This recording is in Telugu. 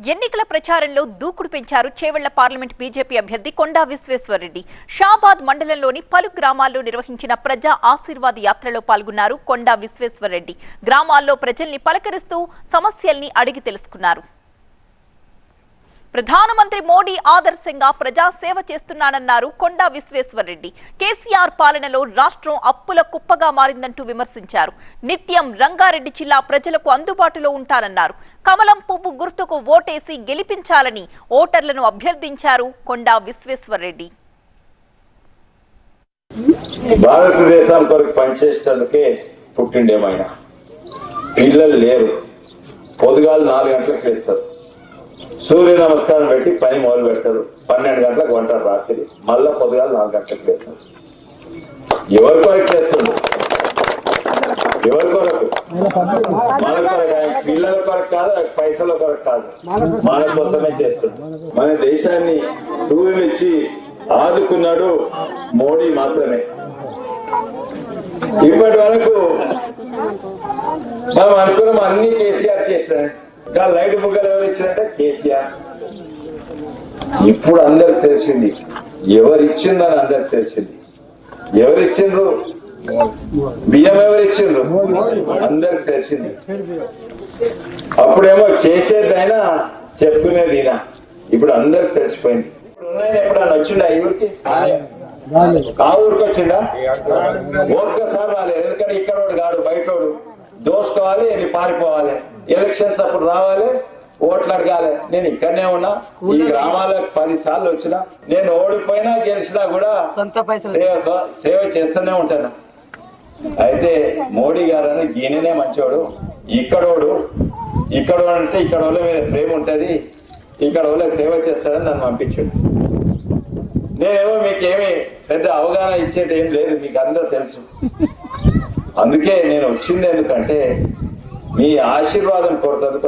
ఎన్నికల ప్రచారంలో దూకుడు పెంచారు చేవెళ్ళ పార్లమెంట్ బీజేపీ అభ్యర్థి కొండా విశ్వేశ్వరరెడ్డి. షాబాద్ మండలంలోని పలు గ్రామాల్లో నిర్వహించిన ప్రజా ఆశీర్వాద యాత్రలో పాల్గొన్నారు కొండా విశ్వేశ్వరరెడ్డి. గ్రామాల్లో ప్రజల్ని పలకరిస్తూ సమస్యల్ని అడిగి తెలుసుకున్నారు. ప్రధానమంత్రి మోడీ ఆదర్శంగా ప్రజాసేవ చేస్తున్నానన్నారు కొండా విశ్వేశ్వరరెడ్డి. కేసీఆర్ పాలనలో రాష్ట్రం అప్పుల కుప్పగా మారిందంటూ విమర్శించారు. నిత్యం రంగారెడ్డి జిల్లా ప్రజలకు అందుబాటులో ఉంటానన్నారు. కమలం పువ్వు గుర్తుకు ఓటేసి గెలిపించాలని ఓటర్లను అభ్యర్థించారు కొండా విశ్వేశ్వరరెడ్డి. భారతదేశం కొరకు పనిచేసేటందుకే పిల్లలు లేరు. పొదుగాలు నాలుగు గంటలకు చేస్తారు సూర్య నమస్కారం పెట్టి పని మొదలు పెడతారు. పన్నెండు గంటలకు వంట రాత్రి. మళ్ళా పొద్దుగా నాలుగు గంటలకు చేస్తారు ఎవరి కొరకు చేస్తుంది? ఎవరి కొరకు? మన కొరకు పిల్లల కొరకు కాదు పైసల కొరకు కాదు. మన కోసమే చేస్తుంది. మన దేశాన్ని సూర్యునిచ్చి ఆదుకున్నాడు మోడీ మాత్రమే. ఇప్పటి వరకు మనం అనుకున్నాం అన్ని కేసీఆర్ చేసినాయి ఇంకా లైట్ బుగ్గలు ఎవరు ఇచ్చినట్టే? కేసీఆర్. ఇప్పుడు అందరు తెలిసింది ఎవరిచ్చిందని అందరు తెలిసింది. ఎవరిచ్చిండ్రు? బియ్యం ఎవరిచ్చిండ్రు? అందరికి తెలిసింది. అప్పుడేమో చేసేదైనా చెప్పుకునేది ఈయన ఇప్పుడు అందరికి తెలిసిపోయింది. ఇప్పుడు ఉన్నాయని ఎప్పుడన్నా వచ్చిండా ఈ ఊరికి? ఆ ఊరికి వచ్చిండా? ఒక్కసారి రాలేదు. ఎందుకంటే ఇక్కడ కాడు బయటోడు దోసుకోవాలి పారిపోవాలి. ఎలక్షన్స్ అప్పుడు రావాలి ఓట్లు అడగాలి. నేను ఇక్కడనే ఉన్నా. ఈ గ్రామాలకు పది సార్లు వచ్చినా. నేను ఓడిపోయినా గెలిచినా కూడా సొంత పైసలు సేవ సేవ చేస్తూనే ఉంటాను. అయితే మోడీ గారు అని ఈయననే మంచోడు. ఇక్కడోడు ఇక్కడ అంటే ఇక్కడ వాళ్ళ మీద ప్రేమ ఉంటది. ఇక్కడ వాళ్ళ సేవ చేస్తాడని నన్ను పంపించాడు. నేనేమో మీకేమి పెద్ద అవగాహన ఇచ్చేది ఏం లేదు మీకు అందరూ తెలుసు. అందుకే నేను వచ్చింది ఎందుకంటే మీ ఆశీర్వాదం కోరుతందుకు